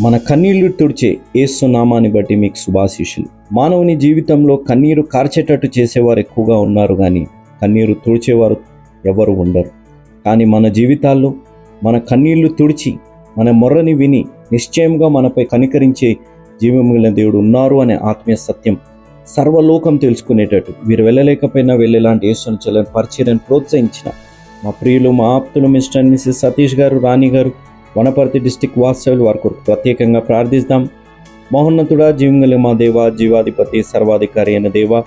మన కన్నీళ్ళు తుడిచే యేసు నామాన్ని బట్టి మీకు శుభాశీషులు మానవుని జీవితంలో కన్నీరు కార్చేటట్టు చేసేవారు ఎక్కువగా ఉన్నారు కానీ కన్నీరు తుడిచేవారు ఎవరు ఉండరు. కానీ మన జీవితాల్లో మన కన్నీళ్ళు తుడిచి మన మొర్రని విని నిశ్చయంగా మనపై కనికరించే జీవం దేవుడు ఉన్నారు అనే ఆత్మీయ సత్యం సర్వలోకం తెలుసుకునేటట్టు. వీరు వెళ్ళలేకపోయినా వెళ్ళేలాంటి యేసుని చెల్లని పరిచయం ప్రోత్సహించిన మా ప్రియులు మా ఆప్తులు మిస్టర్ మిస్సెస్ సతీష్ గారు రాణి గారు వనపర్తి డిస్టిక్ వాస్తవ్యులు వారి కొరకు ప్రత్యేకంగా ప్రార్థిస్తాం. మహోన్నతుడా జీవంగలి మా దేవ జీవాధిపతి సర్వాధికారి అయిన దేవ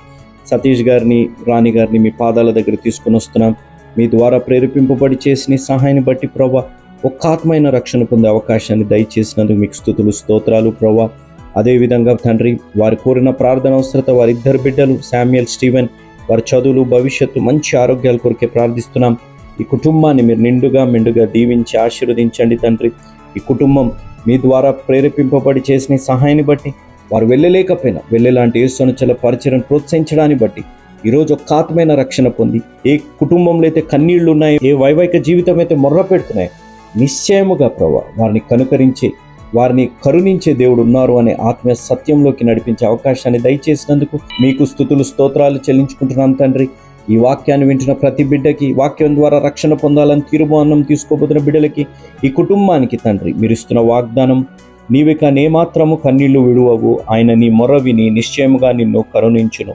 సతీష్ గారిని రాణి గారిని మీ పాదాల దగ్గర తీసుకుని వస్తున్నాం. మీ ద్వారా ప్రేరేపింపబడి చేసిన సహాయాన్ని బట్టి ప్రభా ఒక్క ఆత్మైన రక్షణ పొందే అవకాశాన్ని దయచేసినందుకు మీకు స్థుతులు స్తోత్రాలు ప్రభా. అదేవిధంగా తండ్రి వారి కోరిన ప్రార్థన అవసరత వారి ఇద్దరు బిడ్డలు శామ్యుయల్ స్టీవెన్ వారి చదువులు భవిష్యత్తు మంచి ఆరోగ్యాల కొరకే ప్రార్థిస్తున్నాం. ఈ కుటుంబాన్ని మీరు నిండుగా మెండుగా దీవించి ఆశీర్వదించండి తండ్రి. ఈ కుటుంబం మీ ద్వారా ప్రేరేపింపబడి చేసిన సహాయాన్ని బట్టి వారు వెళ్ళలేకపోయినా వెళ్ళేలాంటి యేసునుచల పరిచయం ప్రోత్సహించడాన్ని బట్టి ఈరోజు ఒక ఆత్మైన రక్షణ పొంది ఏ కుటుంబంలో అయితే కన్నీళ్ళు ఉన్నాయో ఏ వైవాహిక జీవితం అయితే మొర్ర పెడుతున్నాయో నిశ్చయముగా ప్రభా వారిని కనుకరించే వారిని కరుణించే దేవుడు ఉన్నారు అనే ఆత్మీయ సత్యంలోకి నడిపించే అవకాశాన్ని దయచేసినందుకు మీకు స్థుతులు స్తోత్రాలు చెల్లించుకుంటున్నాను తండ్రి. ఈ వాక్యాన్ని వింటున్న ప్రతి బిడ్డకి వాక్యం ద్వారా రక్షణ పొందాలని తీర్మానం తీసుకోబోతున్న బిడ్డలకి ఈ కుటుంబానికి తండ్రి మీరు ఇస్తున్న వాగ్దానం నీవిక నేమాత్రము కన్నీళ్ళు విడువవు. ఆయన నీ మొర విని నిశ్చయముగా నిన్ను కరుణించును.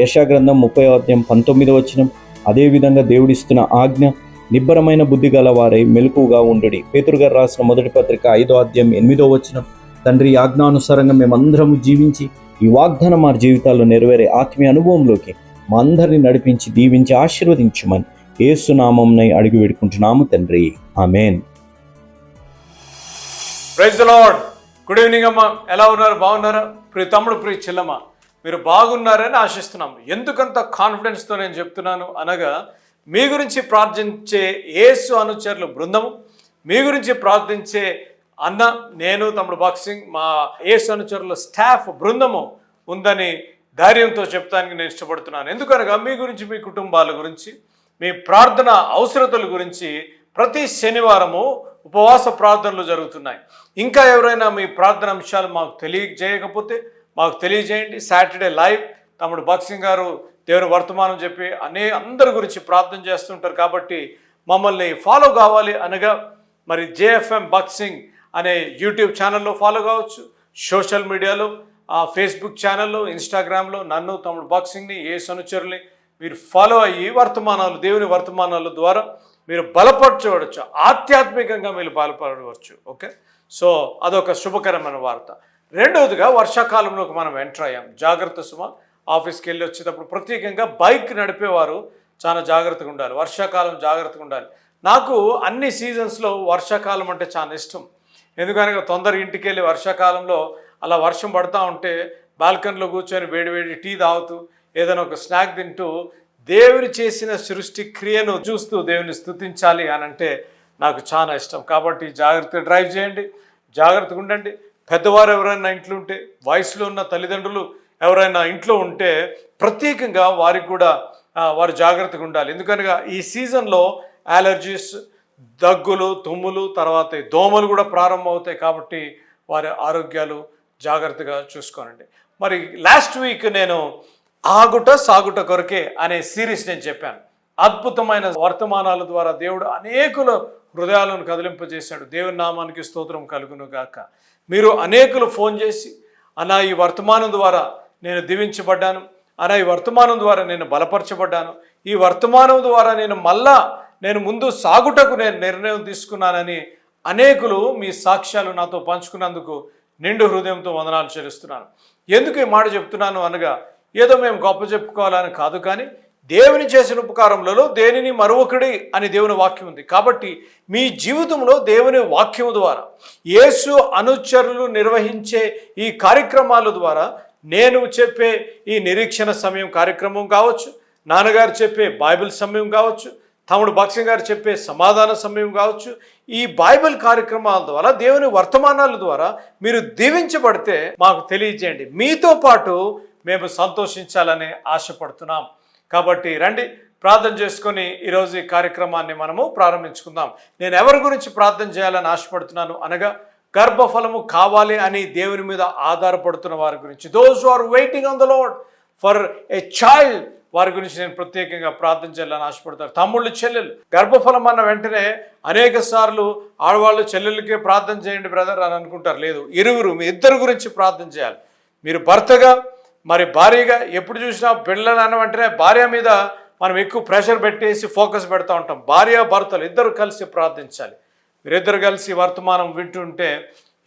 యశాగ్రంథం ముప్పై అధ్యాయం పంతొమ్మిది వచనం. అదేవిధంగా దేవుడిస్తున్న ఆజ్ఞ నిబ్బరమైన బుద్ధి గలవారై మెలకుగా ఉండుడి. పేతురుగారు రాసిన మొదటి పత్రిక ఐదో అధ్యాయం ఎనిమిదో వచనం. తండ్రి ఆజ్ఞానుసారంగా మేమందరము జీవించి ఈ వాగ్దానం మా జీవితాల్లో నెరవేరే ఆత్మీయ అనుభవంలోకి మా అందరిని నడిపించి దీవించి ఆశీర్వదించమని ఏసునామంనై అడిగి వేడుకుంటున్నాము తండ్రి. Amen. Praise lord good evening అమ్మా. ఎలా ఉన్నారు? బాగున్నారా? ప్రియ తమ్ముడు ప్రియ చెల్లమ్మ మీరు బాగున్నారని ఆశిస్తున్నాం. ఎందుకంత కాన్ఫిడెన్స్తో నేను చెప్తున్నాను అనగా మీ గురించి ప్రార్థించే ఏసు అనుచరుల బృందము మీ గురించి ప్రార్థించే అన్న నేను తమ్ముడు బాక్సింగ్ మా ఏసు అనుచరుల స్టాఫ్ బృందము ఉందని ధైర్యంతో చెప్తానికి నేను ఇష్టపడుతున్నాను. ఎందుకనగా మీ గురించి మీ కుటుంబాల గురించి మీ ప్రార్థన అవసరతల గురించి ప్రతి శనివారము ఉపవాస ప్రార్థనలు జరుగుతున్నాయి. ఇంకా ఎవరైనా మీ ప్రార్థన అంశాలు మాకు తెలియజేయకపోతే మాకు తెలియజేయండి. సాటర్డే లైవ్ తమ్ముడు బాక్సింగ్ గారు దేవుని వర్తమానం చెప్పి అనే అందరి గురించి ప్రార్థన చేస్తుంటారు కాబట్టి మమ్మల్ని ఫాలో కావాలి అనగా మరి జేఎఫ్ఎం బాక్సింగ్ అనే యూట్యూబ్ ఛానల్లో ఫాలో కావచ్చు. సోషల్ మీడియాలో ఆ ఫేస్బుక్ ఛానల్లో ఇన్స్టాగ్రామ్లో నన్ను తమ్ముడు బాక్సింగ్ని ఏ సనుచరుని మీరు ఫాలో అయ్యి వర్తమానాలు దేవుని వర్తమానాల ద్వారా మీరు బలపరచవచ్చు ఆధ్యాత్మికంగా మీరు బలపడవచ్చు ఓకే? సో అదొక శుభకరమైన వార్త. రెండవదిగా వర్షాకాలంలోకి మనం ఎంటర్ అయ్యాం. జాగ్రత్త సుమ ఆఫీస్కి వెళ్ళి వచ్చేటప్పుడు ప్రత్యేకంగా బైక్ నడిపేవారు చాలా జాగ్రత్తగా ఉండాలి. వర్షాకాలం జాగ్రత్తగా ఉండాలి. నాకు అన్ని సీజన్స్లో వర్షాకాలం అంటే చాలా ఇష్టం. ఎందుకనగా తొందర ఇంటికి వెళ్ళి వర్షాకాలంలో అలా వర్షం పడతా ఉంటే బాల్కనీలో కూర్చొని వేడివేడి టీ తాగుతూ ఏదైనా ఒక స్నాక్ తింటూ దేవుని చేసిన సృష్టి క్రియను చూస్తూ దేవుని స్థుతించాలి అని అంటే నాకు చాలా ఇష్టం. కాబట్టి జాగ్రత్తగా డ్రైవ్ చేయండి జాగ్రత్తగా ఉండండి. పెద్దవారు ఎవరైనా ఇంట్లో ఉంటే వయసులో ఉన్న తల్లిదండ్రులు ఎవరైనా ఇంట్లో ఉంటే ప్రత్యేకంగా వారికి కూడా వారు జాగ్రత్తగా ఉండాలి. ఎందుకనగా ఈ సీజన్లో అలర్జీస్ దగ్గులు తుమ్ములు తర్వాత దోమలు కూడా ప్రారంభమవుతాయి కాబట్టి వారి ఆరోగ్యాలు జాగ్రత్తగా చూసుకోనండి. మరి లాస్ట్ వీక్ నేను ఆగుట సాగుట కొరకే అనే సిరీస్ నేను చెప్పాను. అద్భుతమైన వర్తమానాల ద్వారా దేవుడు అనేకుల హృదయాలను కదిలింపజేశాడు. దేవుని నామానికి స్తోత్రం కలుగును గాక మీరు అనేకులు ఫోన్ చేసి అనా ఈ వర్తమానం ద్వారా నేను దీవించబడ్డాను. అనా ఈ వర్తమానం ద్వారా నేను బలపరచబడ్డాను. ఈ వర్తమానం ద్వారా నేను మళ్ళా నేను ముందు సాగుటకు నేను నిర్ణయం తీసుకున్నానని అనేకులు మీ సాక్ష్యాలు నాతో పంచుకున్నందుకు నిండు హృదయంతో వందనాలు చెల్లిస్తున్నాను. ఎందుకు ఈ మాట చెప్తున్నాను అనగా ఏదో మేము గొప్ప చెప్పుకోవాలని కాదు కానీ దేవుని చేసిన ఉపకారములలో దేనిని మరొకడి అని దేవుని వాక్యం ఉంది. కాబట్టి మీ జీవితంలో దేవుని వాక్యము ద్వారా యేసు అనుచరులు నిర్వహించే ఈ కార్యక్రమాల ద్వారా నేను చెప్పే ఈ నిరీక్షణ సమయం కార్యక్రమం కావచ్చు నాన్నగారు చెప్పే బైబిల్ సమయం కావచ్చు తమ్ముడు భక్సింగ్ గారు చెప్పే సమాధాన సమయం కావచ్చు ఈ బైబిల్ కార్యక్రమాల ద్వారా దేవుని వర్తమానాల ద్వారా మీరు దీవించబడితే మాకు తెలియజేయండి. మీతో పాటు మేము సంతోషించాలని ఆశపడుతున్నాం. కాబట్టి రండి ప్రార్థన చేసుకొని ఈరోజు ఈ కార్యక్రమాన్ని మనము ప్రారంభించుకుందాం. నేను ఎవరి గురించి ప్రార్థన చేయాలని ఆశపడుతున్నాను అనగా గర్భఫలము కావాలి అని దేవుని మీద ఆధారపడుతున్న వారి గురించి. Those are waiting on the load for a child వారి గురించి నేను ప్రత్యేకంగా ప్రార్థన చేయాలని ఆశపడతారు. తమ్ముళ్ళు చెల్లెలు గర్భఫలం అన్న వెంటనే అనేక సార్లు ఆడవాళ్ళు చెల్లెలకే ప్రార్థన చేయండి బ్రదర్ అని అనుకుంటారు. లేదు ఇరువురు మీ ఇద్దరు గురించి ప్రార్థన చేయాలి. మీరు భర్తగా మరి భార్యగా ఎప్పుడు చూసినా పిల్లలు అన్న వెంటనే భార్య మీద మనం ఎక్కువ ప్రెషర్ పెట్టేసి ఫోకస్ పెడతా ఉంటాం. భార్య భర్తలు ఇద్దరు కలిసి ప్రార్థించాలి. మీరిద్దరు కలిసి వర్తమానం వింటుంటే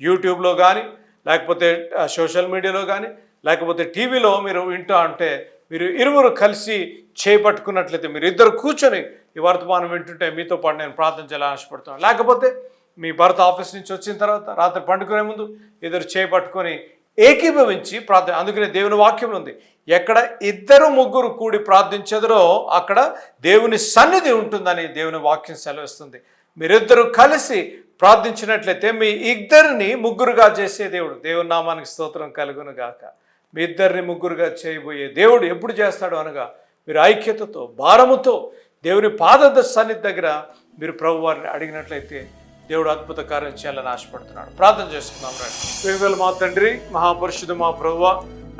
యూట్యూబ్లో కానీ లేకపోతే సోషల్ మీడియాలో కానీ లేకపోతే టీవీలో మీరు వింటూ ఉంటే మీరు ఇరువురు కలిసి చేపట్టుకున్నట్లయితే మీరు ఇద్దరు కూర్చొని ఈ వర్తమానం వింటుంటే మీతో పాటు నేను ప్రార్థన చేయాలని ఆశపడుతున్నాను. లేకపోతే మీ భర్త ఆఫీస్ నుంచి వచ్చిన తర్వాత రాత్రి పండుకునే ముందు ఇద్దరు చేపట్టుకొని ఏకీభవించి ప్రార్థన అందుకనే దేవుని వాక్యం ఉంది. ఎక్కడ ఇద్దరు ముగ్గురు కూడి ప్రార్థించెదరో అక్కడ దేవుని సన్నిధి ఉంటుందని దేవుని వాక్యం సెలవిస్తుంది. మీరిద్దరూ కలిసి ప్రార్థించినట్లయితే మీ ఇద్దరిని ముగ్గురుగా చేసే దేవుడు. దేవుని నామానికి స్తోత్రం కలుగును గాక. మీ ఇద్దరిని ముగ్గురుగా చేయబోయే దేవుడు ఎప్పుడు చేస్తాడు అనగా మీరు ఐక్యతతో భారముతో దేవుని పాద సన్నిధి దగ్గర మీరు ప్రభు వారిని అడిగినట్లయితే దేవుడు అద్భుత కార్యం చేయాలని ఆశపడుతున్నాడు. ప్రార్థన చేసుకుందాం రండి. ప్రేమగల మా తండ్రి మహాపరిషుడు మా ప్రభువ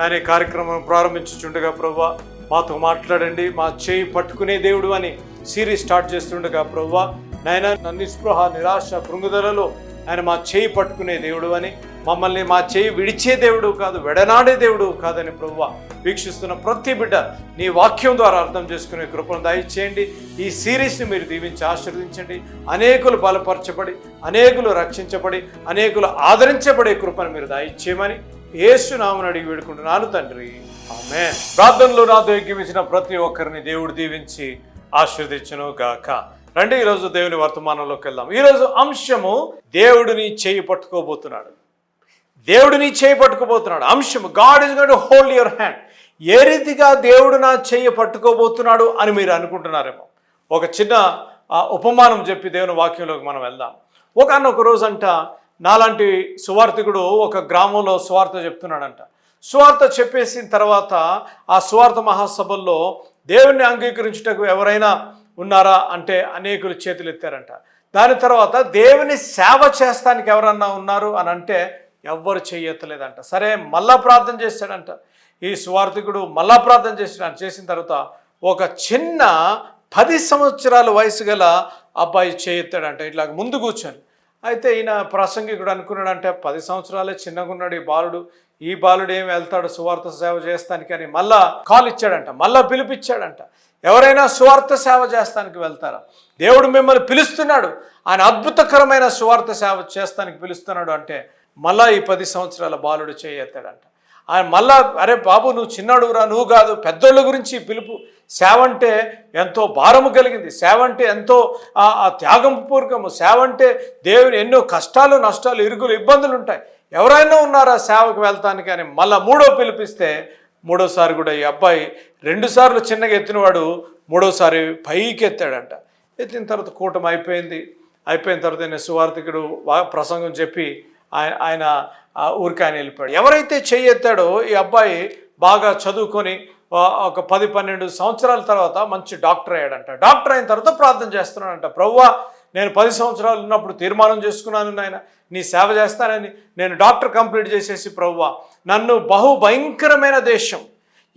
ఆయన కార్యక్రమం ప్రారంభించుచుండగా ప్రభువ మాతో మాట్లాడండి మా చేయి పట్టుకునే దేవుడు అని సిరీస్ స్టార్ట్ చేస్తుండగా ప్రభువ నాయన నిస్పృహ నిరాశ కృంగుదలలో ఆయన మా చేయి పట్టుకునే దేవుడు అని మమ్మల్ని మా చేయి విడిచే దేవుడు కాదు వెడనాడే దేవుడు కాదని ప్రభువ వీక్షిస్తున్న ప్రతి బిడ్డ నీ వాక్యం ద్వారా అర్థం చేసుకునే కృపను దయచేయండి. ఈ సిరీస్ని మీరు దీవించి ఆశీర్వదించండి. అనేకులు బలపరచబడి అనేకులు రక్షించబడి అనేకులు ఆదరించబడే కృపను మీరు దయచేయమని ఏసునామని అడిగి వేడుకుంటున్నాను తండ్రి. ఆమె ప్రార్థనలో నాతో ఎగ్గిమించిన ప్రతి ఒక్కరిని దేవుడు దీవించి ఆశీర్దించను గాక రండి ఈరోజు దేవుని వర్తమానంలోకి వెళ్దాం. ఈరోజు అంశము దేవుడిని చేయి పట్టుకోబోతున్నాడు. దేవుడిని చేయి పట్టుకోబోతున్నాడు అంశం God is got hold your hand ఏ రీతిగా దేవుడు నా చేయి పట్టుకోబోతున్నాడు అని మీరు అనుకుంటున్నారేమో. ఒక చిన్న ఉపమానం చెప్పి దేవుని వాక్యంలోకి మనం వెళ్దాం. ఒక రోజు అంట నాలాంటి సువార్థికుడు ఒక గ్రామంలో సువార్త చెప్తున్నాడంట. సువార్త చెప్పేసిన తర్వాత ఆ సువార్త మహాసభల్లో దేవుణ్ణి అంగీకరించుటకు ఎవరైనా ఉన్నారా అంటే అనేకులు చేతులు ఎత్తారంట దాని తర్వాత దేవుని సేవ చేస్తానికి ఎవరన్నా ఉన్నారు అని అంటే ఎవ్వరు చేయట్లేదంట సరే మళ్ళా ప్రార్థన చేశాడంట ఈ స్వార్థికుడు మళ్ళా ప్రార్థన చేసాడు చేసిన తర్వాత ఒక చిన్న పది సంవత్సరాల వయసు గల అబ్బాయి చేయెత్తాడంట. ఇట్లా ముందు కూర్చొని. అయితే ఈయన ప్రసంగికుడు అనుకున్నాడంటే పది సంవత్సరాలే చిన్నగా ఉన్నాడు ఈ బాలుడు. ఈ బాలుడు ఏం వెళ్తాడు సువార్త సేవ చేస్తానికి? అని మళ్ళా కాల్ ఇచ్చాడంట. మళ్ళా పిలిపిచ్చాడంట. ఎవరైనా సువార్త సేవ చేస్తానికి వెళ్తారా? దేవుడు మిమ్మల్ని పిలుస్తున్నాడు. ఆయన అద్భుతకరమైన సువార్త సేవ చేస్తానికి పిలుస్తున్నాడు. అంటే మళ్ళా ఈ పది సంవత్సరాల బాలుడు చేయెత్తాడంట. ఆయన మళ్ళా అరే బాబు నువ్వు చిన్నాడురా నువ్వు కాదు పెద్దోళ్ళ గురించి పిలుపు. సేవ అంటే ఎంతో భారము కలిగింది. సేవ అంటే ఎంతో ఆ త్యాగం పూర్వకము. సేవ అంటే దేవుని ఎన్నో కష్టాలు నష్టాలు ఇరుగులు ఇబ్బందులు ఉంటాయి. ఎవరైనా ఉన్నారా సేవకు వెళ్తానికి అని మళ్ళా మూడో పిలిపిస్తే మూడోసారి కూడా ఈ అబ్బాయి రెండుసార్లు చిన్నగా ఎత్తినవాడు మూడోసారి పైకి ఎత్తాడంట. ఎత్తిన తర్వాత కూటమి అయిపోయింది. అయిపోయిన తర్వాత నేను సువార్థికుడు ప్రసంగం చెప్పి ఆయన ఆయన ఆ ఊరికి ఆయన వెళ్ళిపోయాడు. ఎవరైతే చేయెత్తాడో ఈ అబ్బాయి బాగా చదువుకొని ఒక పది పన్నెండు సంవత్సరాల తర్వాత మంచి డాక్టర్ అయ్యాడంట. డాక్టర్ అయిన తర్వాత ప్రార్థన చేస్తున్నాడంట. ప్రవ్వా నేను పది సంవత్సరాలు ఉన్నప్పుడు తీర్మానం చేసుకున్నాను నాయన. నీ సేవ చేస్తానని నేను డాక్టర్ కంప్లీట్ చేసేసి ప్రవ్వా నన్ను బహు భయంకరమైన దేశం.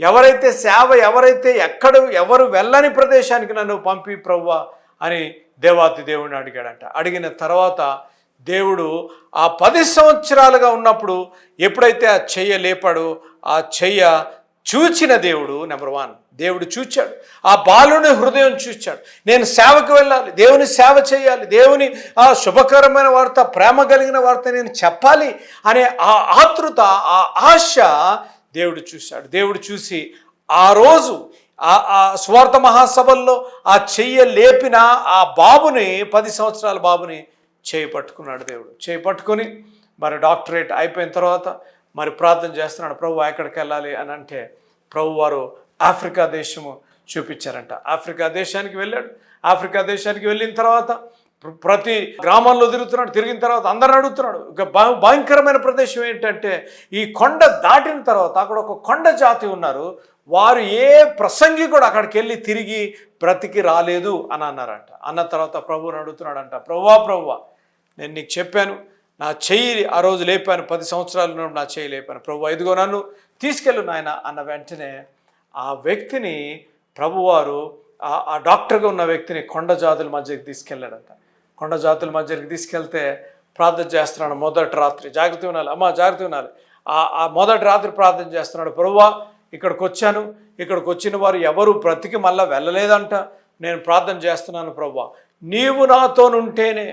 ఎవరైతే సేవ ఎవరైతే ఎక్కడ ఎవరు వెళ్ళని ప్రదేశానికి నన్ను పంపి ప్రవ్వా అని దేవాతి దేవుడిని అడిగాడంట. అడిగిన తర్వాత దేవుడు ఆ పది సంవత్సరాలుగా ఉన్నప్పుడు ఎప్పుడైతే ఆ చెయ్య లేపాడో ఆ చెయ్య చూచిన దేవుడు నెంబర్ వన్. దేవుడు చూచాడు. ఆ బాలుని హృదయం చూచాడు. నేను సేవకు వెళ్ళాలి దేవుని సేవ చేయాలి దేవుని ఆ శుభకరమైన వార్త ప్రేమ కలిగిన వార్త నేను చెప్పాలి అనే ఆ ఆతృత ఆ ఆశ దేవుడు చూశాడు. దేవుడు చూసి ఆ రోజు ఆ ఆ స్వార్థ మహాసభల్లో ఆ చెయ్య లేపిన ఆ బాబుని పది సంవత్సరాల బాబుని చేయి పట్టుకున్నాడు దేవుడు. చేయి పట్టుకొని మరి డాక్టరేట్ అయిపోయిన తర్వాత మరి ప్రార్థన చేస్తున్నాడు ప్రభు ఎక్కడికి వెళ్ళాలి? అని అంటే ప్రభు వారు ఆఫ్రికా దేశము చూపించారంట. ఆఫ్రికా దేశానికి వెళ్ళాడు. ఆఫ్రికా దేశానికి వెళ్ళిన తర్వాత ప్రతి గ్రామాల్లో తిరుగుతున్నాడు. తిరిగిన తర్వాత అందరిని అడుగుతున్నాడు. ఇక భ- భయంకరమైన ప్రదేశం ఏంటంటే ఈ కొండ దాటిన తర్వాత అక్కడ ఒక కొండ జాతి ఉన్నారు. వారు ఏ ప్రసంగి కూడా అక్కడికి వెళ్ళి తిరిగి బ్రతికి రాలేదు అని అన్నారంట. అన్న తర్వాత ప్రభువుని అడుగుతున్నాడంట ప్రభువా ప్రభువా నేను నీకు చెప్పాను నా చెయ్యి ఆ రోజు లేపాను పది సంవత్సరాల నుండి నా చెయ్యి లేపాను. ప్రభు ఐదుగో నన్ను తీసుకెళ్ళు నాయన అన్న వెంటనే ఆ వ్యక్తిని ప్రభువారు ఆ డాక్టర్గా ఉన్న వ్యక్తిని కొండ జాతుల మధ్యకి తీసుకెళ్ళాడంట. కొండ జాతుల మధ్యకి తీసుకెళ్తే ప్రార్థన చేస్తున్నాడు మొదటి రాత్రి. జాగ్రత్త వినాలి అమ్మ జాగ్రత్త వినాలి ఆ ఆ మొదటి రాత్రి ప్రార్థన చేస్తున్నాడు. ప్రభువా ఇక్కడికి వచ్చాను. ఇక్కడికి వచ్చిన వారు ఎవరు బ్రతికి మళ్ళా వెళ్ళలేదంట. నేను ప్రార్థన చేస్తున్నాను ప్రభువా. నీవు నాతోనుంటేనే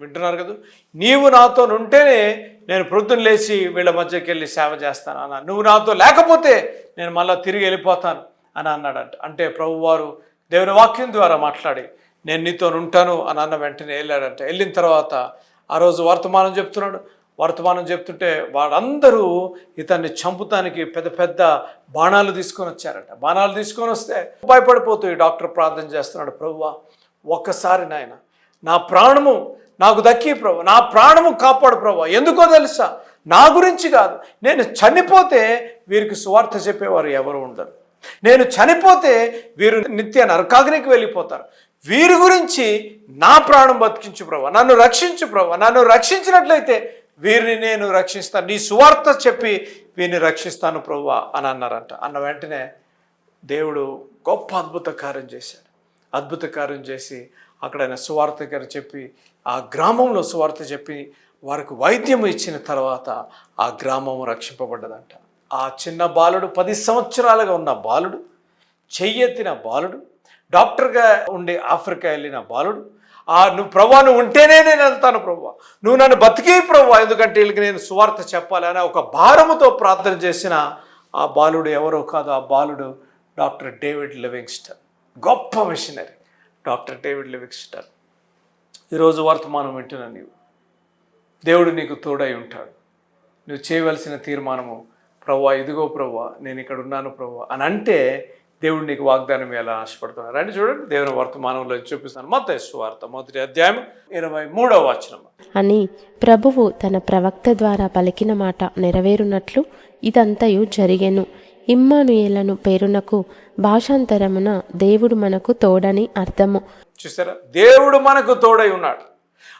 వింటున్నారు కదా? నీవు నాతో ఉంటేనే నేను ప్రొద్దున లేచి వీళ్ళ మధ్యకి వెళ్ళి సేవ చేస్తాను అన్న. నువ్వు నాతో లేకపోతే నేను మళ్ళీ తిరిగి వెళ్ళిపోతాను అని అన్నాడంట. అంటే ప్రభువారు దేవుని వాక్యం ద్వారా మాట్లాడి నేను నీతో ఉంటాను అని అన్న వెంటనే వెళ్ళాడంట. వెళ్ళిన తర్వాత ఆ రోజు వర్తమానం చెప్తున్నాడు. వర్తమానం చెప్తుంటే వాళ్ళందరూ ఇతన్ని చంపుతానికి పెద్ద పెద్ద బాణాలు తీసుకొని వచ్చారట. బాణాలు తీసుకొని వస్తే భయపడిపోతూ ఈ డాక్టర్ ప్రార్థన చేస్తున్నాడు. ప్రభువా ఒక్కసారి నాయన నా ప్రాణము నాకు దక్కి ప్రభు నా ప్రాణము కాపాడు ప్రభు. ఎందుకో తెలుసా? నా గురించి కాదు. నేను చనిపోతే వీరికి సువార్త చెప్పేవారు ఎవరు ఉండరు. నేను చనిపోతే వీరు నిత్య నరకాగ్నికి వెళ్ళిపోతారు. వీరి గురించి నా ప్రాణం బతికించు ప్రభు నన్ను రక్షించు ప్రభు నన్ను రక్షించినట్లయితే వీరిని నేను రక్షిస్తాను. నీ సువార్త చెప్పి వీరిని రక్షిస్తాను ప్రభు అని అన్నారంట. అన్న వెంటనే దేవుడు గొప్ప అద్భుత కార్యం చేశాడు. అద్భుత కార్యం చేసి అక్కడ ఆయన సువార్త గారు చెప్పి ఆ గ్రామంలో సువార్త చెప్పి వారికి వైద్యం ఇచ్చిన తర్వాత ఆ గ్రామం రక్షింపబడ్డదంట. ఆ చిన్న బాలుడు పది సంవత్సరాలుగా ఉన్న బాలుడు చెయ్యెత్తిన బాలుడు డాక్టర్గా ఉండి ఆఫ్రికా వెళ్ళిన బాలుడు ఆ నువ్వు ప్రభా నువ్వు ఉంటేనే నేను వెళ్తాను ప్రభా నువ్వు నన్ను బతికే ప్రభా ఎందుకంటే వీళ్ళకి నేను సువార్త చెప్పాలని ఒక భారముతో ప్రార్థన చేసిన ఆ బాలుడు ఎవరో కాదు. ఆ బాలుడు డాక్టర్ డేవిడ్ లివింగ్స్టన్. గొప్ప మిషనరీ. Doctor David Livingstone. ఈరోజు వర్తమానం వింటున్న నీవు. దేవుడు నీకు తోడై ఉంటాడు. నువ్వు చేయవలసిన తీర్మానము ప్రవ్వా ఇదిగో ప్రవ్వా నేను ఇక్కడ ఉన్నాను ప్రవ్వా అని అంటే దేవుడు నీకు వాగ్దానం ఎలా ఆశపడుతున్నారు? అంటే చూడండి దేవుని వర్తమానంలో చూపిస్తాను మొత్తం వార్త మొదటి అధ్యాయం ఇరవై మూడవ వచనం అని ప్రభువు తన ప్రవక్త ద్వారా పలికిన మాట నెరవేరునట్లు ఇదంతయు జరిగెను. ఇమ్మానుయేలను పేరునకు భాషాంతరమున దేవుడు మనకు తోడని అర్థము. చూసారా? దేవుడు మనకు తోడై ఉన్నాడు.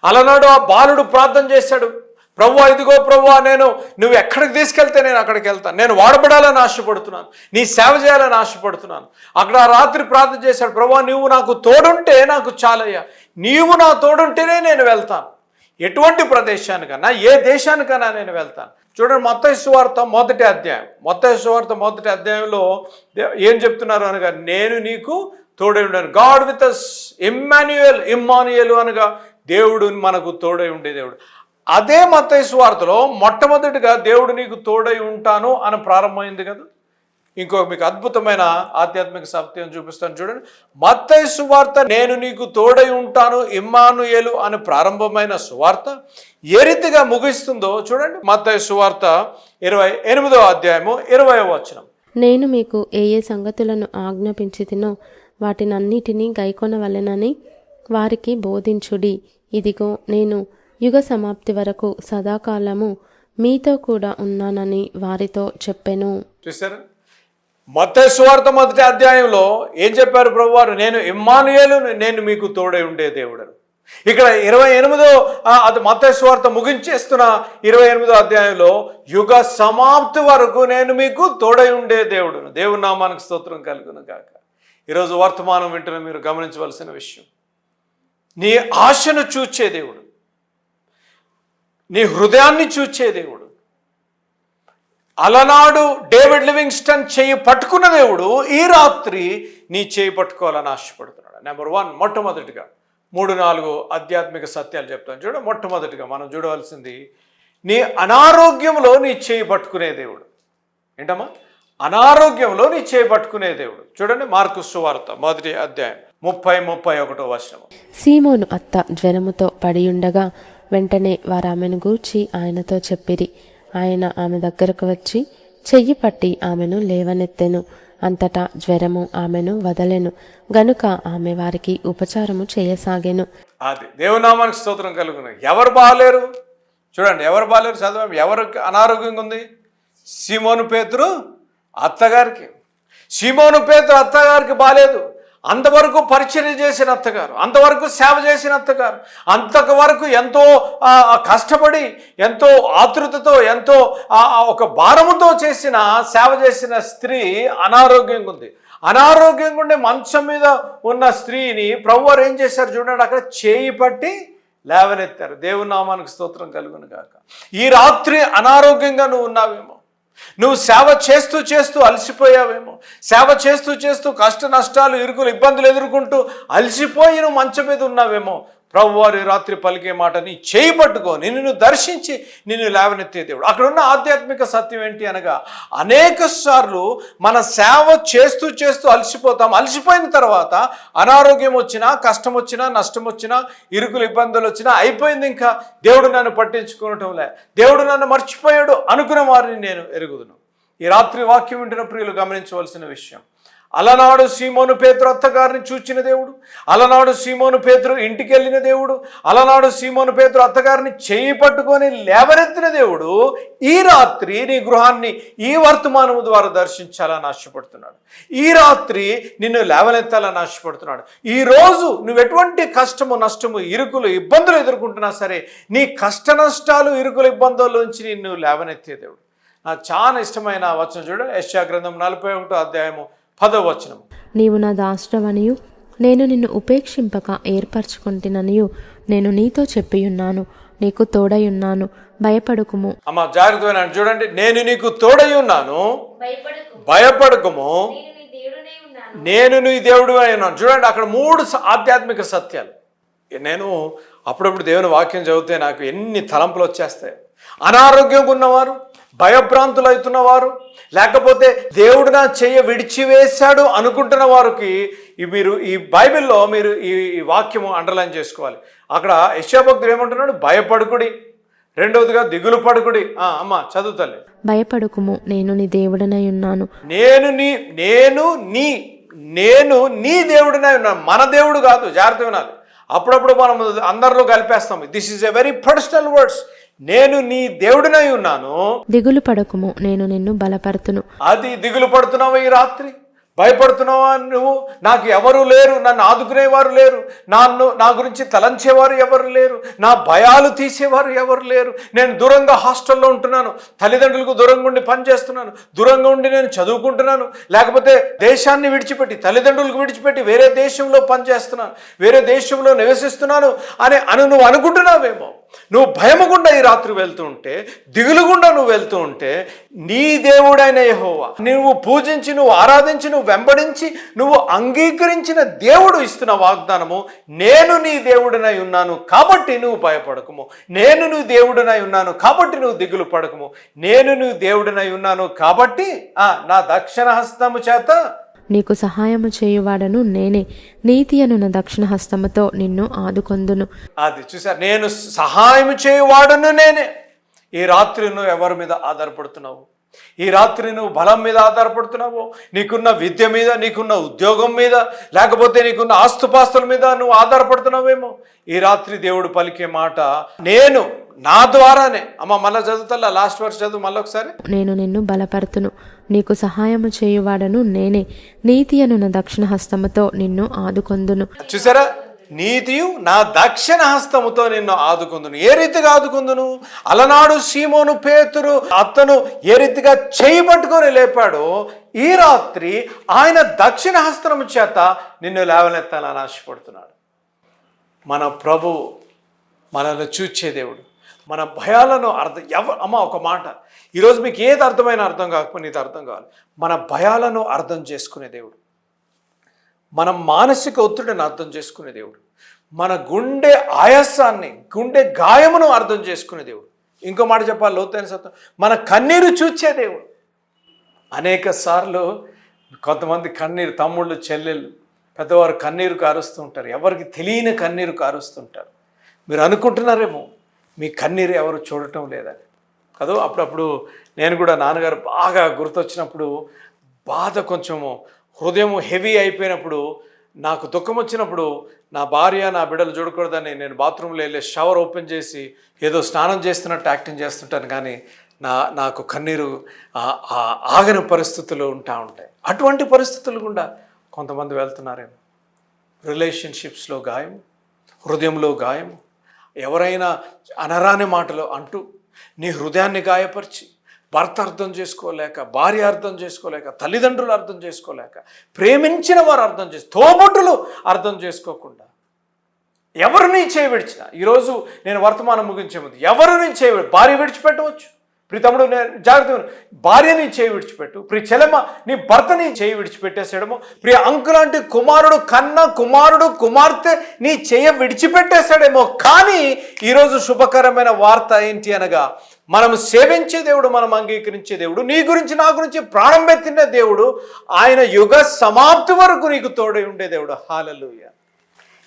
అలనాడు ఆ బాలుడు ప్రార్థన చేశాడు. ప్రభు ఇదిగో ప్రభు నేను నువ్వు ఎక్కడికి తీసుకెళ్తే నేను అక్కడికి వెళ్తాను. నేను వాడబడాలని ఆశపడుతున్నాను. నీ సేవ చేయాలని ఆశపడుతున్నాను. అక్కడ రాత్రి ప్రార్థన చేశాడు. ప్రభు నువ్వు నాకు తోడుంటే నాకు చాలయ్యా. నీవు నా తోడుంటేనే నేను వెళ్తాను. ఎటువంటి ప్రదేశానికైనా ఏ దేశానికైనా నేను వెళ్తాను. చూడండి మొత్తం సువార్త మొదటి అధ్యాయం. మొత్తం సువార్త మొదటి అధ్యాయంలో ఏం చెప్తున్నారు అనగా నేను నీకు తోడై ఉండాను. God with us Emmanuel Emmanuel అనగా దేవుడు మనకు తోడై ఉండే దేవుడు. అదే మత్తయి వార్తలో మొట్టమొదటిగా దేవుడు నీకు తోడై ఉంటాను అని ప్రారంభమైంది కదా. ఇంకొక మీకు అద్భుతమైన ఆధ్యాత్మిక సత్యం చూపిస్తాను చూడండి. మత్తయి సువార్త నేను నీకు తోడై ఉంటాను ఇమ్మానుయేలు అని ప్రారంభమైన సువార్త ఏ రీతిగా ముగిస్తుందో చూడండి. మత్తయి సువార్త ఇరవై ఎనిమిదో అధ్యాయము ఇరవై వచనం. నేను మీకు ఏ ఏ సంగతులను ఆజ్ఞాపించి తినో వాటినన్నిటినీ గైకొనవలెనని వారికి బోధించుడి. ఇదిగో నేను యుగ సమాప్తి వరకు సదాకాలము మీతో కూడా ఉన్నానని వారితో చెప్పెను. చూసారా మత్తయి స్వార్థ మొదటి అధ్యాయంలో ఏం చెప్పారు ప్రభు వారు నేను ఇమ్మానుయేలు నేను మీకు తోడై ఉండే దేవుడను. ఇక్కడ ఇరవై ఎనిమిదో అది మత స్వార్థ ముగించేస్తున్న ఇరవై ఎనిమిదో అధ్యాయంలో యుగ సమాప్తి వరకు నేను మీకు తోడై ఉండే దేవుడును. దేవుని నామానికి స్తోత్రం కలుగును కాక ఈరోజు వర్తమానం వింటున్న మీరు గమనించవలసిన విషయం. నీ ఆశను చూచే దేవుడు. నీ హృదయాన్ని చూచే దేవుడు. అలనాడు డేవిడ్ లివింగ్స్టన్ చేయి పట్టుకున్న దేవుడు ఈ రాత్రి నీ చేయి పట్టుకోవాలని ఆశపడుతున్నాడు. నెంబర్ వన్ మొట్టమొదటిగా మూడు నాలుగు ఆధ్యాత్మిక సత్యాలు చెప్తాను. చూడ మొట్టమొదటిగా మనం చూడవలసింది నీ అనారోగ్యంలో నీ చేయి పట్టుకునే దేవుడు. ఏంటమ్మా? అనారోగ్యంలో నీ చేయి పట్టుకునే దేవుడు. చూడండి మార్కు సువార్త మొదటి అధ్యాయం ముప్పై ముప్పై ఒకటో వచనము సీమోను అత్త జ్వరముతో పడియుండగా వెంటనే వారామెను గూర్చి ఆయనతో చెప్పిరి ఆయన ఆమె దగ్గరకు వచ్చి చెయ్యి పట్టి ఆమెను లేవనెత్తెను అంతటా జ్వరము ఆమెను వదలెను గనుక ఆమె వారికి ఉపచారము చేయసాగెను. అది దేవునామానికి స్తోత్రం కలుగును. ఎవరు బాగాలేరు చూడండి ఎవరు బాగాలేరు చదవం? ఎవరికి అనారోగ్యంగా ఉంది? సీమోను పేతురు అత్తగారికి. సీమోను పేతురు అత్తగారికి బాగాలేదు అంతవరకు పరిచర్య చేసిన అత్తగారు అంతవరకు సేవ చేసిన అత్తగారు అంతవరకు ఎంతో కష్టపడి ఎంతో ఆతృతతో ఎంతో ఒక భారముతో చేసిన సేవ చేసిన స్త్రీ అనారోగ్యంగా ఉంది. అనారోగ్యంగా ఉండే మంచం మీద ఉన్న స్త్రీని ప్రభువారు ఏం చేశారు చూడండి అక్కడ చేయి పట్టి లేవనెత్తారు. దేవునామానికి స్తోత్రం కలుగును కాక ఈ రాత్రి అనారోగ్యంగా నువ్వు ఉన్నావేమో. నువ్వు సేవ చేస్తూ చేస్తూ అలసిపోయావేమో. సేవ చేస్తూ చేస్తూ కష్ట నష్టాలు ఇరుకులు ఇబ్బందులు ఎదుర్కొంటూ అలసిపోయి నువ్వు మంచం మీద ఉన్నావేమో. ప్రభువారి రాత్రి పలికే మాటని చేయి నిన్ను దర్శించి నిన్ను లేవనెత్తే దేవుడు. అక్కడ ఉన్న ఆధ్యాత్మిక సత్యం ఏంటి అనగా అనేక సార్లు మన సేవ చేస్తూ చేస్తూ అలసిపోతాం. అలసిపోయిన తర్వాత అనారోగ్యం వచ్చినా కష్టం వచ్చినా నష్టం వచ్చినా ఇరుకులు ఇబ్బందులు వచ్చినా అయిపోయింది ఇంకా. దేవుడు నన్ను పట్టించుకోవటం లే. దేవుడు నన్ను మర్చిపోయాడు అనుకున్న వారిని నేను ఎరుగుదును. ఈ రాత్రి వాక్యం వింటున్న ప్రియులు గమనించవలసిన విషయం అలనాడు సీమోను పేతురు అత్తగారిని చూచిన దేవుడు అలనాడు సీమోను పేతురు ఇంటికి వెళ్ళిన దేవుడు అలనాడు సీమోను పేతురు అత్తగారిని చేయి పట్టుకొని లేవనెత్తిన దేవుడు ఈ రాత్రి నీ గృహాన్ని ఈ వర్తమానము ద్వారా దర్శించాలని ఆశపడుతున్నాడు. ఈ రాత్రి నిన్ను లేవనెత్తాలని ఆశపడుతున్నాడు. ఈ రోజు నువ్వు ఎటువంటి కష్టము నష్టము ఇరుకులు ఇబ్బందులు ఎదుర్కొంటున్నా సరే నీ కష్ట నష్టాలు ఇరుకులు ఇబ్బందుల్లోంచి నిన్ను లేవనెత్తే దేవుడు. నాకు చాలా ఇష్టమైన వచనం చూడు యశ్యా గ్రంథం నలభై ఒకటో అధ్యాయము పదో వచనం నీవు నా దాసుడవనియు నేను నిన్ను ఉపేక్షింపక ఏర్పరచుకుంటుననియు నేను నీతో చెప్పియున్నాను నీకు తోడయున్నాను భయపడుకుము. అమ్మ జాగ్రత్తమైన చూడండి నేను నీకు తోడై ఉన్నాను భయపడకము. నేను నీ దేవుడు ఉన్నాను. చూడండి అక్కడ మూడు ఆధ్యాత్మిక సత్యాలు. నేను అప్పుడప్పుడు దేవుని వాక్యం చదివితే నాకు ఎన్ని తలంపులు వచ్చేస్తాయి. అనారోగ్యంగా ఉన్నవారు భయభ్రాంతులు అవుతున్నవారు లేకపోతే దేవుడు నా చెయ్య విడిచివేశాడు అనుకుంటున్న వారికి మీరు ఈ బైబిల్లో మీరు ఈ వాక్యము అండర్లైన్ చేసుకోవాలి. అక్కడ యశాభక్తుడు ఏమంటున్నాడు? భయపడుకుడి. రెండవదిగా దిగులు పడుకుడి. ఆ, అమ్మ చదువు తల్లి. భయపడుకుము నేను నీ దేవుడనై ఉన్నాను. నేను నీ నేను నీ నేను నీ దేవుడినై ఉన్నాను. మన దేవుడు కాదు జాగ్రత్త వినాలి. అప్పుడప్పుడు మనం అందరిలో కలిపేస్తాం. This is a very personal words నేను నీ దేవుడినై ఉన్నాను. దిగులు పడకుము నేను నిన్ను బలపరుతును. అది దిగులు పడుతున్నావా ఈ రాత్రి? భయపడుతున్నావా నువ్వు? నాకు ఎవరు లేరు నన్ను ఆదుకునేవారు లేరు నన్ను నా గురించి తలంచేవారు ఎవరు లేరు నా భయాలు తీసేవారు ఎవరు లేరు. నేను దూరంగా హాస్టల్లో ఉంటున్నాను తల్లిదండ్రులకు దూరంగా ఉండి పనిచేస్తున్నాను దూరంగా ఉండి నేను చదువుకుంటున్నాను లేకపోతే దేశాన్ని విడిచిపెట్టి తల్లిదండ్రులకు విడిచిపెట్టి వేరే దేశంలో పనిచేస్తున్నాను వేరే దేశంలో నివసిస్తున్నాను అని అని నువ్వు అనుకుంటున్నావేమో? నువ్వు భయముగుండా ఈ రాత్రి వెళ్తూ ఉంటే దిగులుగుండా నువ్వు వెళ్తూ ఉంటే నీ దేవుడైన యహోవా నువ్వు పూజించి నువ్వు ఆరాధించి నువ్వు వెంబడించి నువ్వు అంగీకరించిన దేవుడు ఇస్తున్న వాగ్దానము నేను నీ దేవుడినై ఉన్నాను కాబట్టి నువ్వు భయపడకము. నేను నువ్వు దేవుడినై ఉన్నాను కాబట్టి నువ్వు దిగులు పడకము. నేను నువ్వు దేవుడినై ఉన్నాను కాబట్టి ఆ, నా దక్షిణ హస్తము చేత నీకు సహాయము చేయువాడను నేనే. నీతి అను నా దక్షిణ హస్తముతో నిన్ను ఆదుకొందును. అది చూసారు నేను సహాయం చేయువాడును నేనే. ఈ రాత్రి నువ్వు ఎవరి మీద ఆధారపడుతున్నావు? ఈ రాత్రి నువ్వు బలం మీద ఆధారపడుతున్నావు? నీకున్న విద్య మీద నీకున్న ఉద్యోగం మీద లేకపోతే నీకున్న ఆస్తుపాస్తుల మీద నువ్వు ఆధారపడుతున్నావేమో? ఈ రాత్రి దేవుడు పలికే మాట నేను నా ద్వారానే. అమ్మ మళ్ళీ చదువుతా లాస్ట్ వర్స్ చదువు మళ్ళీ ఒకసారి నేను నిన్ను బలపరుతును. నీకు సహాయము చేయువాడను నేనే. నీతి అను నా దక్షిణ హస్తముతో నిన్ను ఆదుకొందును. చూసారా? నీతియు నా దక్షిణ హస్తముతో నిన్ను ఆదుకుందును. ఏ రీతిగా ఆదుకుందును? అలనాడు సీమోను పేతురు అతను ఏ రీతిగా చేయి పట్టుకొని లేపాడో ఈ రాత్రి ఆయన దక్షిణ హస్తము చేత నిన్ను లేవనెత్తాలని ఆశపడుతున్నాడు. మన ప్రభు మనల్ని చూచే దేవుడు. మన భయాలను అర్థం ఎవ అమ్మ ఒక మాట. ఈరోజు మీకు ఏది అర్థమైన అర్థం కాకపోతే ఇది అర్థం కావాలి. మన భయాలను అర్థం చేసుకునే దేవుడు. మన మానసిక ఒత్తిడిని అర్థం చేసుకునే దేవుడు. మన గుండె ఆయాసాన్ని గుండె గాయమును అర్థం చేసుకునే దేవుడు. ఇంకో మాట చెప్పాలి లోతైన సత్వం మన కన్నీరు చూచే దేవుడు. అనేక సార్లు కొంతమంది కన్నీరు తమ్ముళ్ళు చెల్లెళ్ళు పెద్దవారు కన్నీరు కారుస్తుంటారు ఎవరికి తెలియని కన్నీరు కారుస్తుంటారు మీరు అనుకుంటున్నారేమో మీ కన్నీరు ఎవరు చూడటం లేదని. కాదు అప్పుడప్పుడు నేను కూడా నాన్నగారు బాగా గుర్తొచ్చినప్పుడు బాధ కొంచెము హృదయం హెవీ అయిపోయినప్పుడు నాకు దుఃఖం వచ్చినప్పుడు నా భార్య నా బిడ్డలు చూడకూడదని నేను బాత్రూంలో వెళ్ళి షవర్ ఓపెన్ చేసి ఏదో స్నానం చేస్తున్నట్టు యాక్టింగ్ చేస్తుంటాను కానీ నా నాకు కన్నీరు ఆ- ఆగని పరిస్థితులు ఉంటా ఉంటాయి. అటువంటి పరిస్థితులు కూడా కొంతమంది వెళ్తున్నారేమో. రిలేషన్షిప్స్లో గాయం హృదయంలో గాయం ఎవరైనా అనరాని మాటలు అంటూ నీ హృదయాన్ని గాయపరిచి భర్త అర్థం చేసుకోలేక భార్య అర్థం చేసుకోలేక తల్లిదండ్రులు అర్థం చేసుకోలేక ప్రేమించిన వారు అర్థం చేసి తోబుట్టులు అర్థం చేసుకోకుండా ఎవరిని నీ చేయి విడిచిన ఈరోజు నేను వర్తమానం ముగించే ముందు ఎవరిని నీ చేయి భార్య విడిచిపెట్టవచ్చు. ప్రి తమ్ముడు నేను జాగ్రత్త భార్యని చేయి విడిచిపెట్టు. ప్రి చెలమ నీ భర్తని చేయి విడిచిపెట్టేసాడము ప్రియ అంకులాంటి కుమారుడు కన్న కుమారుడు కుమార్తె నీ చేయ విడిచిపెట్టేశాడేమో. కానీ ఈరోజు శుభకరమైన వార్త ఏంటి అనగా మనం సేవించే దేవుడు మనం అంగీకరించే దేవుడు నీ గురించి నా గురించి ప్రాణం పెట్టిన దేవుడు ఆయన యుగ సమాప్తి వరకు నీకు తోడై ఉండే దేవుడు. హాలలుయ.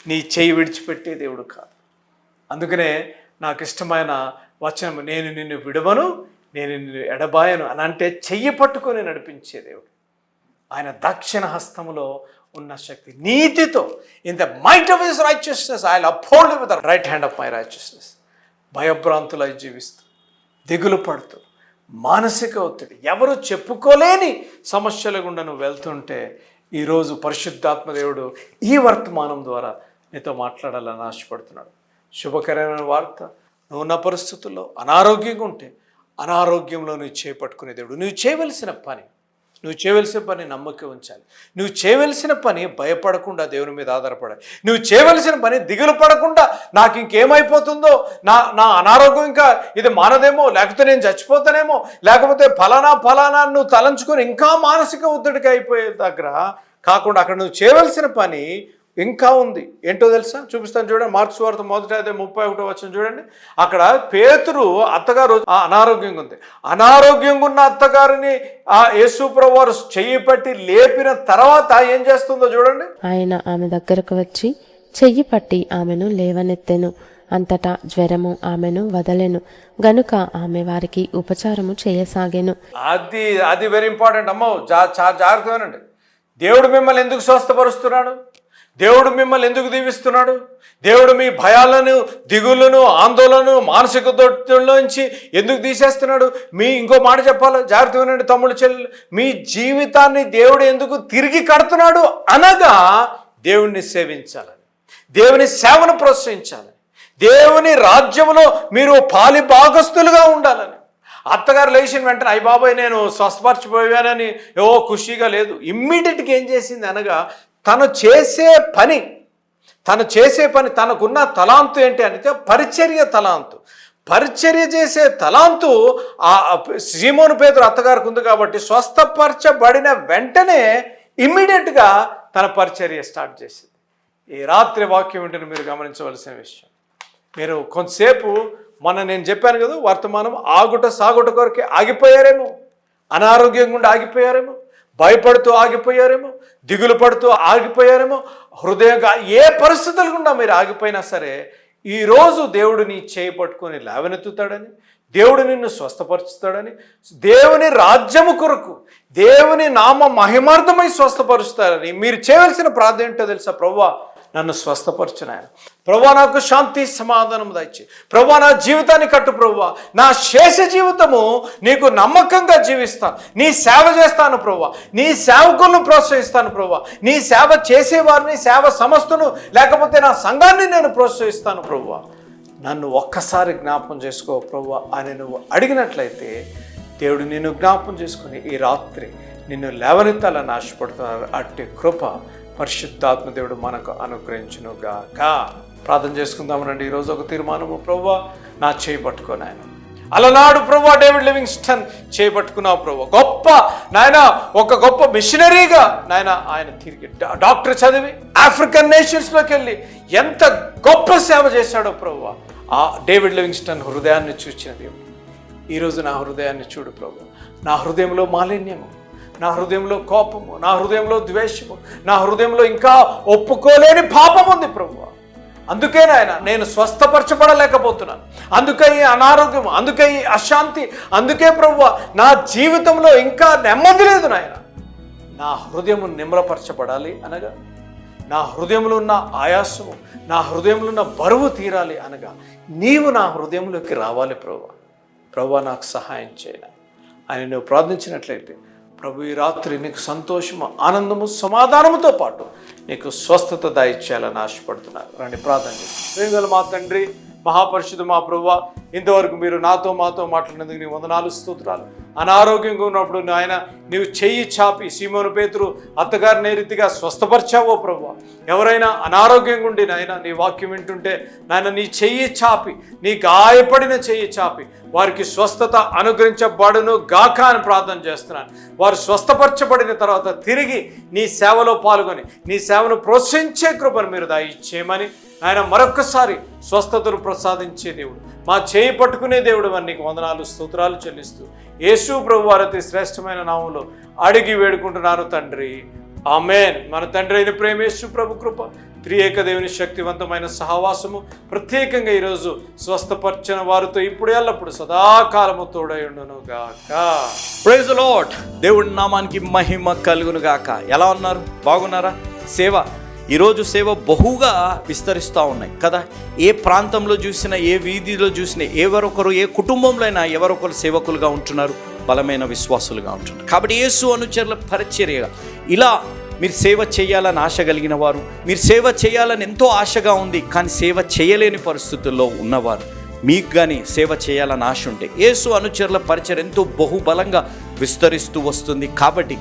నీ చేయి విడిచిపెట్టే దేవుడు కాదు. అందుకనే నాకు ఇష్టమైన వచనం నేను నిన్ను విడవను నేను ఎడబాయను అని అంటే చెయ్యి పట్టుకొని నడిపించే దేవుడు. ఆయన దక్షిణ హస్తములో ఉన్న శక్తి నీతితో. In the might of his righteousness I uphold with right hand of my righteousness భయభ్రాంతులై జీవిస్తూ దిగులు పడుతూ మానసిక ఒత్తిడి. ఎవరు చెప్పుకోలేని సమస్యల గుండా నువ్వు వెళ్తుంటే ఈరోజు పరిశుద్ధాత్మ దేవుడు ఈ వర్తమానం ద్వారా నీతో మాట్లాడాలని ఆశపడుతున్నాడు. శుభకరమైన వార్త. నువ్వు ఉన్న పరిస్థితుల్లో అనారోగ్యంగా ఉంటే అనారోగ్యంలో నువ్వు చేపట్టుకునే దేవుడు. నువ్వు చేయవలసిన పని నువ్వు చేయవలసిన పని నమ్మకం ఉంచాలి. నువ్వు చేయవలసిన పని భయపడకుండా దేవుని మీద ఆధారపడాలి. నువ్వు చేయవలసిన పని దిగులు పడకుండా నాకు ఇంకేమైపోతుందో నా నా అనారోగ్యం ఇంకా ఇది మానదేమో లేకపోతే నేను చచ్చిపోతానేమో లేకపోతే ఫలానా ఫలానా నువ్వు తలంచుకొని ఇంకా మానసిక ఒత్తిడికి అయిపోయే దగ్గర కాకుండా అక్కడ నువ్వు చేయవలసిన పని ఇంకా ఉంది. ఏంటో తెలుసా? చూపిస్తాను చూడండి. మార్క్స్ వార్త మొదట అదే ముప్పై ఒకటో వచ్చిన చూడండి. అక్కడ పేతురు అత్తగారు అనారోగ్యంగా ఉంది. అనారోగ్యంగా ఉన్న అత్తగారిని ఆ యేసుప్రభు వారు చెయ్యి పట్టి లేపిన తర్వాత ఏం చేస్తుందో చూడండి. ఆయన ఆమె దగ్గరకు వచ్చి చెయ్యి పట్టి ఆమెను లేవనెత్తెను. అంతటా జ్వరము ఆమెను వదలెను. గనుక ఆమె వారికి ఉపచారము చేయసాగెను. అది అది వెరీ ఇంపార్టెంట్ అమ్మో. జా చా జాగ్రత్తగానండి దేవుడు మిమ్మల్ని ఎందుకు స్వస్థపరుస్తున్నాడు? దేవుడు మిమ్మల్ని ఎందుకు దీవిస్తున్నాడు? దేవుడు మీ భయాలను దిగులను ఆందోళనను మానసిక దొట్టులోంచి ఎందుకు తీసేస్తున్నాడు? మీ ఇంకో మాట చెప్పాలి? జాగ్రత్త వినండి తమ్ముడు చెల్లెలు. మీ జీవితాన్ని దేవుడు ఎందుకు తిరిగి కడుతున్నాడు అనగా దేవుణ్ణి సేవించాలని దేవుని సేవను ప్రోత్సహించాలని దేవుని రాజ్యంలో మీరు పాలి భాగస్తులుగా ఉండాలని. అత్తగారు లేచిన వెంటనే అయ్యి బాబాయ్ నేను స్వస్థపరచిపోయానని ఏవో ఖుషీగా లేదు. ఇమ్మీడియట్గా ఏం చేసింది అనగా తను చేసే పని తను చేసే పని తనకున్న తలాంతు ఏంటి అంటే పరిచర్య తలాంతు. పరిచర్య చేసే తలాంతు ఆ శ్రీమోను పేదరు అత్తగారికి ఉంది కాబట్టి స్వస్థపరచబడిన వెంటనే ఇమ్మీడియట్గా తన పరిచర్య స్టార్ట్ చేసింది. ఈ రాత్రి వాక్యం ఏంటని మీరు గమనించవలసిన విషయం. మీరు కొంతసేపు మొన్న నేను చెప్పాను కదా వర్తమానం ఆగుట సాగుట కొరకే ఆగిపోయారేమో అనారోగ్యం గుండా ఆగిపోయారేమో. భయపడుతూ ఆగిపోయారేమో? దిగులు పడుతూ ఆగిపోయారేమో? హృదయంగా ఏ పరిస్థితులు గుండా మీరు ఆగిపోయినా సరే ఈరోజు దేవుడు నీ చేయి పట్టుకొని లేవనెత్తుతాడని దేవుడు నిన్ను స్వస్థపరుస్తాడని దేవుని రాజ్యము కొరకు దేవుని నామ మహిమార్థమై స్వస్థపరుస్తారని మీరు చేయవలసిన ప్రార్థన ఏంటో తెలుసా? ప్రవ్వా నన్ను స్వస్థపరచు నాయన. ప్రభా నాకు శాంతి సమాధానం దయచి ప్రభా నా జీవితాన్ని కట్టు ప్రభా. నా శేష జీవితము నీకు నమ్మకంగా జీవిస్తాను. నీ సేవ చేస్తాను ప్రభా. నీ సేవకులను ప్రోత్సహిస్తాను ప్రభా. నీ సేవ చేసేవారిని సేవ సంస్థను లేకపోతే నా సంఘాన్ని నేను ప్రోత్సహిస్తాను ప్రభా. నన్ను ఒక్కసారి జ్ఞాపం చేసుకో ప్రభా. అని నువ్వు అడిగినట్లయితే దేవుడు నిన్ను జ్ఞాపం చేసుకుని ఈ రాత్రి నిన్ను లేవనెత్తాలని ఆశపడుతున్నారు. అట్టి కృప పరిశుద్ధాత్మ దేవుడు మనకు అనుగ్రహించునుగాక. ప్రార్థన చేసుకుందామనండి. ఈరోజు ఒక తీర్మానము. ప్రవ్వా నా చేయి ఆయన అలనాడు ప్రభు డేవిడ్ లివింగ్స్టన్ చేపట్టుకున్నావు ప్రభు గొప్ప నాయన ఒక గొప్ప మిషనరీగా నాయన ఆయన తిరిగి డాక్టర్ చదివి ఆఫ్రికన్ నేషన్స్లోకి వెళ్ళి ఎంత గొప్ప సేవ చేశాడో ప్రభు ఆ డేవిడ్ లివింగ్స్టన్ హృదయాన్ని చూచిన దేవుడు. ఈరోజు నా హృదయాన్ని చూడు ప్రభు నా హృదయంలో మాలిన్యము. నా హృదయంలో కోపము నా హృదయంలో ద్వేషము నా హృదయంలో ఇంకా ఒప్పుకోలేని పాపం ఉంది ప్రభు. అందుకే నాయన నేను స్వస్థపరచబడలేకపోతున్నాను. అందుకే ఈ అనారోగ్యం అందుకే ఈ అశాంతి అందుకే ప్రభు నా జీవితంలో ఇంకా నెమ్మది లేదు నాయన. నా హృదయము నిమ్రపరచబడాలి అనగా నా హృదయంలో ఉన్న ఆయాసము నా హృదయంలో ఉన్న బరువు తీరాలి అనగా నీవు నా హృదయంలోకి రావాలి ప్రభు. ప్రభు నాకు సహాయం చేయను అని నువ్వు ప్రార్థించినట్లయితే ప్రభు ఈ రాత్రి నీకు సంతోషము ఆనందము సమాధానముతో పాటు నీకు స్వస్థత దాయిచ్చేయాలని ఆశపడుతున్నారు. రండి ప్రార్థన చేసి మా తండ్రి మహాపరిషుడు మా ప్రభు ఇంతవరకు మీరు నాతో మాతో మాట్లాడినందుకు నీ వందనాలు స్తోత్రాలు. అనారోగ్యంగా ఉన్నప్పుడు నాయన నీవు చెయ్యి చాపి సీమోను పేతురు అత్తగారిని ఏ రీతిగా స్వస్థపరిచావో ప్రభు ఎవరైనా అనారోగ్యంగా ఉండి నాయన నీ వాక్యం వింటుంటే నాయన నీ చెయ్యి చాపి నీ గాయపడిన చెయ్యి చాపి వారికి స్వస్థత అనుగ్రహించబడును గాక అని ప్రార్థన చేస్తున్నాను. వారు స్వస్థపరచబడిన తర్వాత తిరిగి నీ సేవలో పాల్గొని నీ సేవను ప్రోత్సహించే కృపను మీరు దాయిచ్చేయమని ఆయన మరొక్కసారి స్వస్థతను ప్రసాదించే దేవుడు. మా చేయి పట్టుకునే దేవుడు అని నీకు వందనాలు స్తోత్రాలు చెల్లిస్తూ యేసు ప్రభు వారి శ్రేష్టమైన నామంలో అడిగి వేడుకుంటున్నారు తండ్రి. ఆమెన్. మన తండ్రి అయిన ప్రేమేశు ప్రభు కృప త్రియేక దేవుని శక్తివంతమైన సహవాసము ప్రత్యేకంగా ఈరోజు స్వస్థపరిచిన వారితో ఇప్పుడు ఎల్లప్పుడు సదాకాలము తోడయుండును గాక. ప్రైజ్ లాట్ దేవుడి నామానికి మహిమ కలుగును గాక. ఎలా ఉన్నారు? బాగున్నారా? సేవ ఈరోజు సేవ బహుగా విస్తరిస్తూ ఉన్నాయి కదా? ఏ ప్రాంతంలో చూసినా ఏ వీధిలో చూసినా ఎవరొకరు ఏ కుటుంబంలో అయినా ఎవరొకరు సేవకులుగా ఉంటున్నారు బలమైన విశ్వాసులుగా ఉంటున్నారు. కాబట్టి యేసు అనుచరుల పరిచర్యగా ఇలా మీరు సేవ చేయాలని ఆశ కలిగిన వారు మీరు సేవ చేయాలని ఎంతో ఆశగా ఉంది కానీ సేవ చేయలేని పరిస్థితుల్లో ఉన్నవారు మీకు కానీ సేవ చేయాలని ఆశ ఉంటే యేసు అనుచరుల పరిచయం ఎంతో బహుబలంగా విస్తరిస్తూ వస్తుంది. కాబట్టి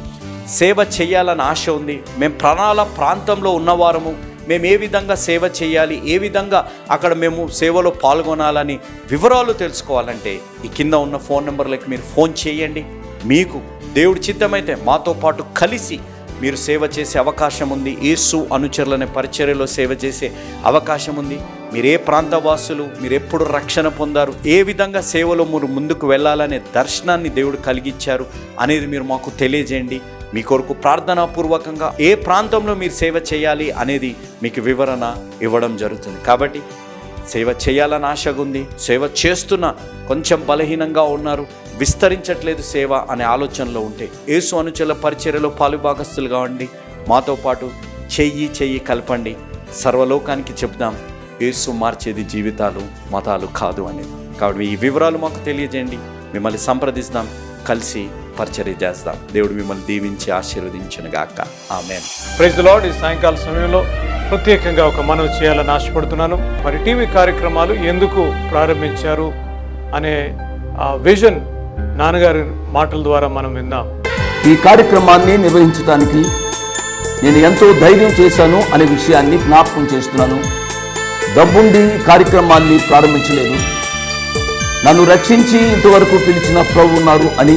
సేవ చేయాలని ఆశ ఉంది. మేము ప్రణాళ ప్రాంతంలో ఉన్నవారము. మేము ఏ విధంగా సేవ చేయాలి? ఏ విధంగా అక్కడ మేము సేవలో పాల్గొనాలని వివరాలు తెలుసుకోవాలంటే ఈ కింద ఉన్న ఫోన్ నెంబర్లకు మీరు ఫోన్ చేయండి. మీకు దేవుడి చిత్తమైతే మాతో పాటు కలిసి మీరు సేవ చేసే అవకాశం ఉంది. యేసు అనుచరులనే పరిచర్యలో సేవ చేసే అవకాశం ఉంది. మీరు ఏ ప్రాంత వాసులు మీరు ఎప్పుడు రక్షణ పొందారు ఏ విధంగా సేవలో మీరు ముందుకు వెళ్ళాలనే దర్శనాన్ని దేవుడు కలిగించారు అనేది మీరు మాకు తెలియజేయండి. మీ కొరకు ప్రార్థనాపూర్వకంగా ఏ ప్రాంతంలో మీరు సేవ చేయాలి అనేది మీకు వివరణ ఇవ్వడం జరుగుతుంది. కాబట్టి సేవ చేయాలని ఆశగా ఉంది సేవ చేస్తున్న కొంచెం బలహీనంగా ఉన్నారు విస్తరించట్లేదు సేవ అనే ఆలోచనలో ఉంటే యేసు అనుచల పరిచర్యలో పాలుభాగస్తులుగా ఉండి మాతో పాటు చెయ్యి చెయ్యి కలపండి. సర్వలోకానికి చెప్దాం యేసు మార్చేది జీవితాలు మతాలు కాదు అనేది కాబట్టి ఈ వివరాలు మాకు తెలియజేయండి మిమ్మల్ని సంప్రదిస్తాం కలిసి పరిచర్య చేస్తాం. దేవుడు మిమ్మల్ని దీవించి ఆశీర్వదించిన గాక ఆమెన్ ప్రైజ్ లార్డ్ ఈ సాయంకాల సమయంలో ప్రత్యేకంగా ఒక మనవి చేయాలని ఆశపడుతున్నాను. మరి టీవీ కార్యక్రమాలు ఎందుకు ప్రారంభించారు అనే ఆ విజన్ నాన్నగారి మాటల ద్వారా మనం విందాం. ఈ కార్యక్రమాన్ని నిర్వహించడానికి నేను ఎంతో ధైర్యం చేశాను అనే విషయాన్ని జ్ఞాపకం చేస్తున్నాను. డబ్బుండి కార్యక్రమాన్ని ప్రారంభించలేదు. నన్ను రక్షించి ఇంతవరకు పిలిచిన ప్రభు ఉన్నారు అని